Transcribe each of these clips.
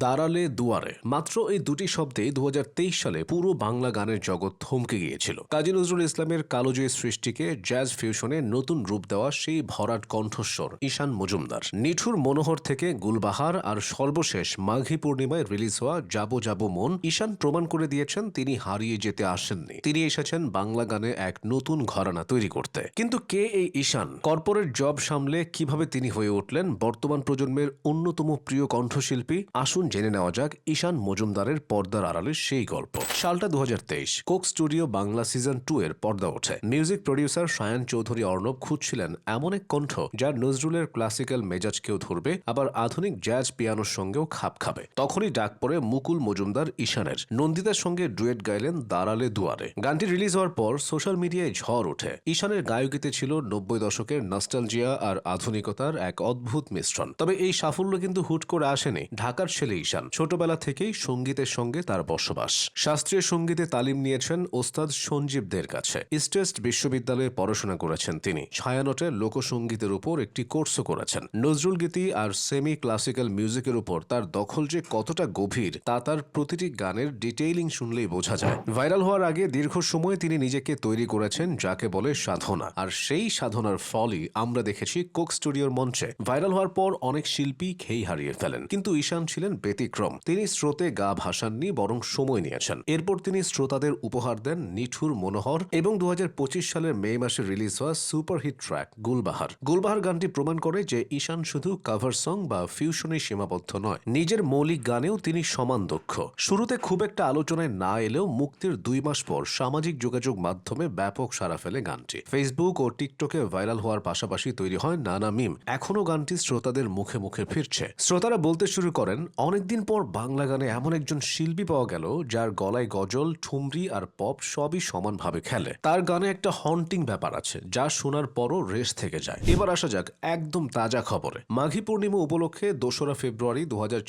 দাঁড়ালে দুয়ারে। মাত্র এই দুটি শব্দে দু সালে পুরো বাংলা গানের জগৎ থমকে গিয়েছিল। কাজী নজরুল ইসলামের কালোজয়ী সৃষ্টিকে জ্যাজ ফিউশনে নতুন রূপ দেওয়া সেই ভরাট কণ্ঠস্বর ঈশান মজুমদার। নিঠুর মনোহর থেকে গুলবাহার আর সর্বশেষ মাঘী পূর্ণিমায় রিলিজ হওয়া যাব যাব মন ঈশান প্রমাণ করে দিয়েছেন তিনি হারিয়ে যেতে আসেননি। তিনি এসেছেন বাংলা গানে এক নতুন ঘরানা তৈরি করতে। কিন্তু কে এই ঈশান? কর্পোরেট জব সামলে কীভাবে তিনি হয়ে উঠলেন? বর্তমান প্রজন্মের অন্যতম প্রিয় কণ্ঠশিল্পী আসুন জেনে নেওয়া যাক ঈশান মজুমদারের পর্দার আড়ালের সেই গল্প। সালটা দু Coke Studio Bangla season two এর পর্দা ওঠে। মিউজিক প্রডিউসার সায়ান চৌধুরী অর্ণব খুঁজছিলেন এমন এক কণ্ঠ যা নজরুলের ক্লাসিক্যাল মেজাজকেও ধরবে, আবার আধুনিক জ্যাজ পিয়ানোর সঙ্গেও খাপ খাবে। তখনই ডাক পড়ে মুকুল মজুমদার ঈশানের। নন্দিতার সঙ্গে ডুয়েট গাইলেন দাঁড়ালে দুয়ারে। গানটি রিলিজ হওয়ার পর সোশ্যাল মিডিয়ায় ঝড় ওঠে। ঈশানের গায়কিতে ছিল নব্বই দশকের নস্টালজিয়া আর আধুনিকতার এক অদ্ভুত মিশ্রণ। তবে এই সাফল্য কিন্তু হুট করে আসেনি ঢাকার ছেলে ঈশান ছোটবেলা থেকেই সঙ্গীতের সঙ্গে তার বসবাস। শাস্ত্রীয় সঙ্গীতে তালিম নিয়েছেন ওস্তাদ সঞ্জীবদের কাছে। ইস্টেস্ট বিশ্ববিদ্যালয়ে পড়াশোনা করেছেন তিনি। ছায়ানটে লোকসঙ্গীতের উপর একটি কোর্সও করেছেন। নজরুল গীতি আর সেমি ক্লাসিক্যাল মিউজিকের উপর তার দখল যে কতটা গভীর, তা তার প্রতিটি গানের ডিটেইলিং শুনলেই বোঝা যায়। ভাইরাল হওয়ার আগে দীর্ঘ সময় তিনি নিজেকে তৈরি করেছেন, যাকে বলে সাধনা। আর সেই সাধনার ফলই আমরা দেখেছি কোক স্টুডিওর মঞ্চে। ভাইরাল হওয়ার পর অনেক শিল্পী খেই হারিয়ে ফেলেন। কিন্তু ঈশান ছিলেন ব্যতিক্রম। তিনি স্রোতে গা ভাসাননি, বরং সময় নিয়েছেন। এরপর তিনি শ্রোতাদের উপহার দেন নিঠুর মনোহর এবং দু সালের মে মাসে রিলিজ হওয়া সুপারহিট ট্র্যাক, গুলবাহার। গুলবাহার গানটি প্রমাণ করে যে ঈশান শুধু কাভার সং বা ফিউশনে সীমাবদ্ধ নয়, নিজের মৌলিক গানেও তিনি সমান দক্ষ। শুরুতে খুব একটা আলোচনায় না এলেও মুক্তির দুই মাস পর সামাজিক যোগাযোগ মাধ্যমে ব্যাপক সারা ফেলে গানটি। ফেসবুক ও টিকটকে ভাইরাল হওয়ার পাশাপাশি তৈরি হয় নানা মিম। এখনও গানটি শ্রোতাদের মুখে মুখে ফিরছে। শ্রোতারা বলতে শুরু করেন অনেকদিন পর বাংলা গানে এমন একজন শিল্পী পাওয়া গেল, যার গলায় গজল, ঠুমরি আর পপ সবই সমানভাবে খেলে। তার গানে একটা হন্টিং ব্যাপার আছে, যা শোনার পরও রেশ থেকে যায়। এবার আসা যাক একদম তাজা খবরে। মাঘী পূর্ণিমা উপলক্ষে দোসরা ফেব্রুয়ারি দু হাজার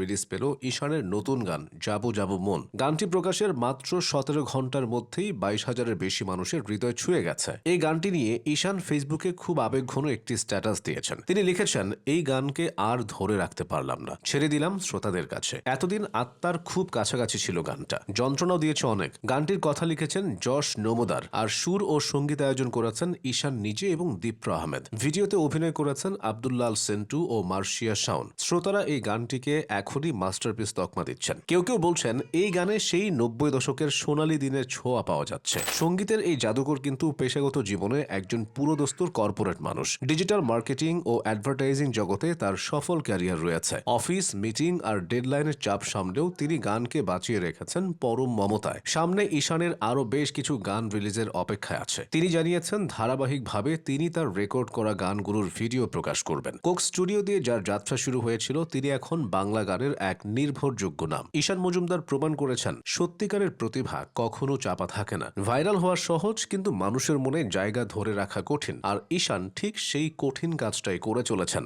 রিলিজ পেল ঈশানের নতুন গান, যাব যাব মন। গানটি প্রকাশের মাত্র সতেরো ঘণ্টার মধ্যেই বাইশ হাজারের বেশি মানুষের হৃদয় ছুঁয়ে গেছে। এই গানটি নিয়ে ঈশান ফেসবুকে খুব আবেগঘন একটি স্ট্যাটাস দিয়েছেন। তিনি লিখেছেন, এই গানকে আর ধরে রাখতে পারলাম না। ছেড়ে দিলাম শ্রোতাদের কাছে। এতদিন আত্মার খুব কাছাকাছি ছিল গানটা। যন্ত্রণাও দিয়েছে অনেক। গানটির কথা লিখেছেন যশ নমোদার আর সুর ও সংগীত আয়োজন করেছেন ঈশান নিজে এবং দীপ্র আহমেদ। ভিডিওতে অভিনয় করেছেন আব্দুল্লাল সেন্টু ও মার্শিয়া শাওন। শ্রোতারা এই গানটিকে এখনই মাস্টারপিস তকমা দিচ্ছেন। কেউ কেউ বলছেন, এই গানে সেই নব্বই দশকের সোনালী দিনের ছোঁয়া পাওয়া যাচ্ছে। সঙ্গীতের এই জাদুকর কিন্তু পেশাগত জীবনে একজন পুরোদস্তুর কর্পোরেট মানুষ। ডিজিটাল মার্কেটিং ও অ্যাডভার্টাইজিং জগতে তার সফল ক্যারিয়ার রয়েছে। অফিস মিটিং আর ডেডলাইনের চাপ সামলেও তিনি গানকে বাঁচিয়ে রেখেছেন পরম মমতায়। সামনে ঈশানের আরও বেশ কিছু গান রিলিজের অপেক্ষায় আছে। তিনি জানিয়েছেন, ধারাবাহিকভাবে তিনি তার রেকর্ড করা গানগুলোর ভিডিও প্রকাশ করবেন। কোক স্টুডিও দিয়ে যার যাত্রা শুরু হয়েছিল, তিনি এখন বাংলা গানের এক নির্ভরযোগ্য নাম। ঈশান মজুমদার প্রমাণ করেছেন, সত্যিকারের প্রতিভা কখনো চাপা থাকে না। ভাইরাল হওয়া সহজ, কিন্তু মানুষের মনে জায়গা ধরে রাখা কঠিন। আর ঈশান ঠিক সেই কঠিন কাজটাই করে চলেছেন।